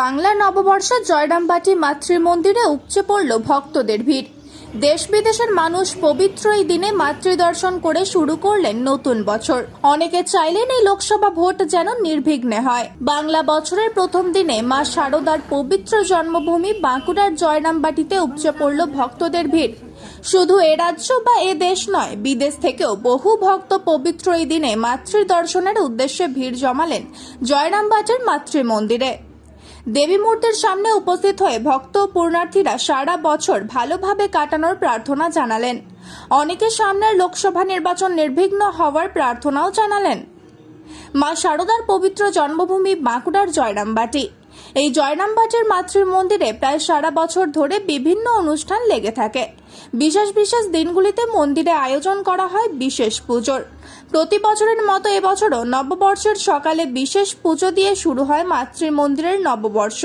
বাংলা নববর্ষ জয়রামবাটি মাতৃমন্দিরে উপচে পড়ল ভক্তদের ভিড়। দেশ বিদেশের মানুষ পবিত্র এই দিনে মাতৃদর্শন করে শুরু করলেন নতুন বছর। অনেকে চাইলেন এই লোকসভা ভোট যেন নির্বিঘ্নে হয়। বাংলা বছরের প্রথম দিনে মা শারদার পবিত্র জন্মভূমি বাঁকুড়ার জয়রামবাটিতে উপচে পড়ল ভক্তদের ভিড়। শুধু এ রাজ্য বা এ দেশ নয়, বিদেশ থেকেও বহু ভক্ত পবিত্র এই দিনে মাতৃদর্শনের উদ্দেশ্যে ভিড় জমালেন জয়রামবাটির মাতৃমন্দিরে। দেবী মূর্তির সামনে উপস্থিত হয়ে ভক্ত ও পূর্ণার্থীরা সারা বছর ভালোভাবে কাটানোর প্রার্থনা জানালেন। অনেকে সামনের লোকসভা নির্বাচন নির্বিঘ্ন হওয়ার প্রার্থনাও জানালেন। মা শারদার পবিত্র জন্মভূমি বাঁকুড়ার জয়রামবাটি। এই জয়রামবাটির মাতৃমন্দিরে প্রায় সারা বছর ধরে বিভিন্ন অনুষ্ঠান লেগে থাকে। বিশেষ বিশেষ দিনগুলিতে মন্দিরে আয়োজন করা হয় বিশেষ পুজোর। প্রতি বছরের মতো এবছরও নববর্ষের সকালে বিশেষ পুজো দিয়ে শুরু হয় মাতৃমন্দিরের নববর্ষ।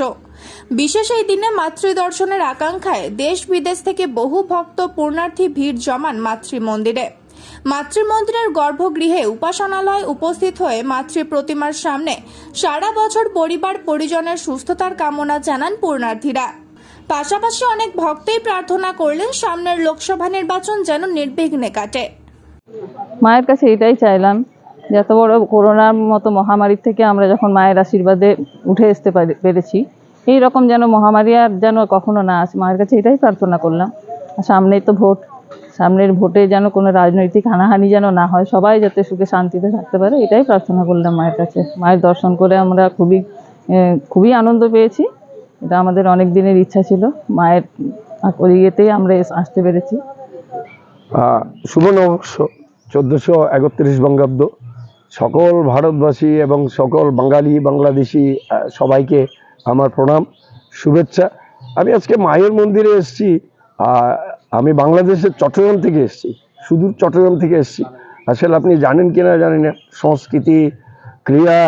বিশেষ এই দিনে মাতৃদর্শনের আকাঙ্ক্ষায় দেশ বিদেশ থেকে বহু ভক্ত পূর্ণার্থী ভিড় জমান মাতৃমন্দিরে। মাতৃমন্দিরের গর্ভগৃহে উপাসনালয় উপস্থিত হয়ে মাতৃ প্রতিমার সামনে সারা বছর পরিবার পরিজনের সুস্থতার কামনা জানান পূর্ণার্থীরা। পাশাপাশি অনেক ভক্তই প্রার্থনা করলেন সামনের লোকসভা নির্বাচন যেন নির্বিঘ্নে কাটে। মায়ের কাছে এটাই চাইলাম যে এত বড় করোনার মতো মহামারীর থেকে আমরা যখন মায়ের আশীর্বাদে উঠে আসতে পারি- পেরেছি, এই রকম যেন মহামারী আর যেন কখনো না আসে। মায়ের কাছে এটাই প্রার্থনা করলাম। সামনেই তো ভোট। সামনের ভোটে যেন কোনো রাজনৈতিক হানাহানি যেন না হয়, সবাই যাতে সুখে শান্তিতে থাকতে পারে, এটাই প্রার্থনা করলাম মায়ের কাছে। মায়ের দর্শন করে আমরা খুবই খুবই আনন্দ পেয়েছি। এটা আমাদের অনেক দিনের ইচ্ছা ছিল। মায়ের ইয়েতেই আমরা আসতে পেরেছি। শুভ নববর্ষ। চোদ্দোশো একত্রিশ বঙ্গাব্দ। সকল ভারতবাসী এবং সকল বাঙালি, বাংলাদেশি সবাইকে আমার প্রণাম, শুভেচ্ছা। আমি আজকে মায়ের মন্দিরে এসেছি। আমি বাংলাদেশের চট্টগ্রাম থেকে এসেছি। সুদূর চট্টগ্রাম থেকে এসেছি। আসলে আপনি জানেন কিনা জানি না। সংস্কৃতি, ক্রিয়া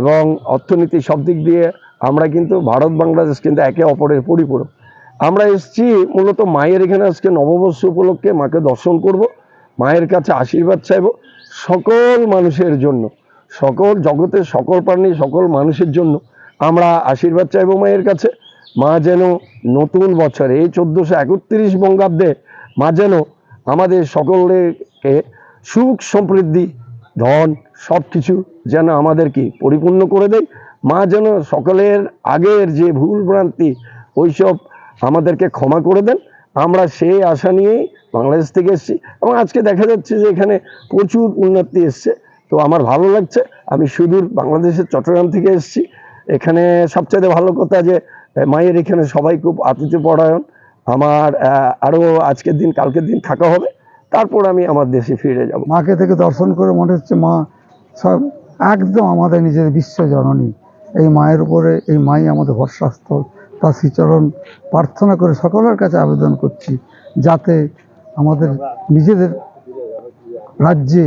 এবং অর্থনীতি সব দিক দিয়ে আমরা কিন্তু ভারত, বাংলাদেশ কিন্তু একে অপরের পরিপূরক। আমরা এসেছি মূলত মায়ের এখানে আজকে নববর্ষ উপলক্ষে মাকে দর্শন করব। মায়ের কাছে আশীর্বাদ চাইব সকল মানুষের জন্য, সকল জগতের সকল প্রাণী, সকল মানুষের জন্য আমরা আশীর্বাদ চাইব মায়ের কাছে। মা যেন নতুন বছরে, এই চোদ্দোশো একত্রিশ বঙ্গাব্দে মা যেন আমাদের সকলকে সুখ, সমৃদ্ধি, ধন সব কিছু যেন আমাদেরকে পরিপূর্ণ করে দেয়। মা যেন সকলের আগের যে ভুল ভ্রান্তি, ওইসব আমাদেরকে ক্ষমা করে দেন। আমরা সেই আশা নিয়েই বাংলাদেশ থেকে এসেছি এবং আজকে দেখা যাচ্ছে যে এখানে প্রচুর উন্নতি এসছে। তো আমার ভালো লাগছে। আমি সুদূর বাংলাদেশের চট্টগ্রাম থেকে এসেছি। এখানে সবচেয়ে ভালো কথা যে মায়ের এখানে সবাই খুব আতিথ্য পরায়ণ আমার আরও আজকের দিন, কালকের দিন থাকা হবে। তারপর আমি আমার দেশে ফিরে যাব। মাকে থেকে দর্শন করে মনে হচ্ছে মা সব একদম আমাদের নিজের বিশ্ব জননী। এই মায়ের উপরে, এই মাই আমাদের ভরসাস্থল। তার শ্রীচরণ প্রার্থনা করে সকলের কাছে আবেদন করছি যাতে আমাদের নিজেদের রাজ্যে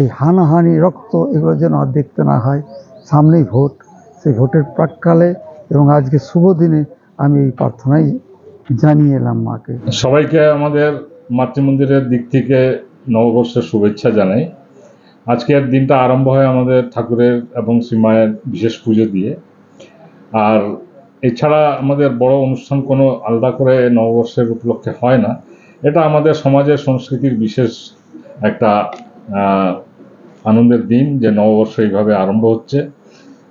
এই হানাহানি, রক্ত এগুলো যেন আর দেখতে না হয়, সামনেই ভোট। সেই ভোটের প্রাককালে এবং আজকে শুভ দিনে আমি এই প্রার্থনাই জানিয়ে এলাম মাকে। সবাইকে আমাদের মাতৃমন্দিরের দিক থেকে নববর্ষের শুভেচ্ছা জানাই। আজকের দিনটা আরম্ভ হয় আমাদের ঠাকুরের এবং শ্রীমায়ের বিশেষ পুজো দিয়ে। আর এছাড়া আমাদের বড় অনুষ্ঠান কোনো আলাদা করে নববর্ষের উপলক্ষে হয় না। এটা আমাদের সমাজের সংস্কৃতির বিশেষ একটা আনন্দের দিন যে নববর্ষ এইভাবে আরম্ভ হচ্ছে,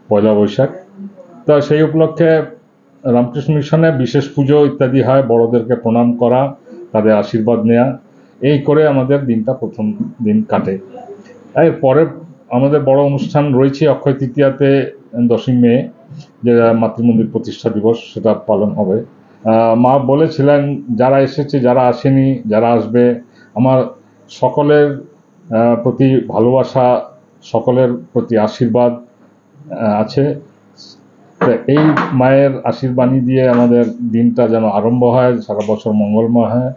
পয়লা বৈশাখ। তা সেই উপলক্ষে রামকৃষ্ণ মিশনে বিশেষ পুজো ইত্যাদি হয়, বড়দেরকে প্রণাম করা, তাদের আশীর্বাদ নেওয়া এই করে আমাদের দিনটা প্রথম দিন কাটে। এর পরে আমাদের বড় অনুষ্ঠান রয়েছে অক্ষয় তৃতীয়াতে দশই মে, যে মাতৃমন্দির প্রতিষ্ঠা দিবস, সেটা পালন হবে। মা বলেছিলেন, যারা এসেছে, যারা আসেনি, যারা আসবে, আমার সকলের প্রতি ভালোবাসা, সকলের প্রতি আশীর্বাদ আছে। এই মায়ের আশীর্বাণী দিয়ে আমাদের দিনটা যেন আরম্ভ হয়, সারা বছর মঙ্গলময় হয়।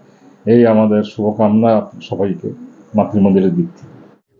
এই আমাদের শুভকামনা সবাইকে, মাতৃমন্দিরের দিক থেকে।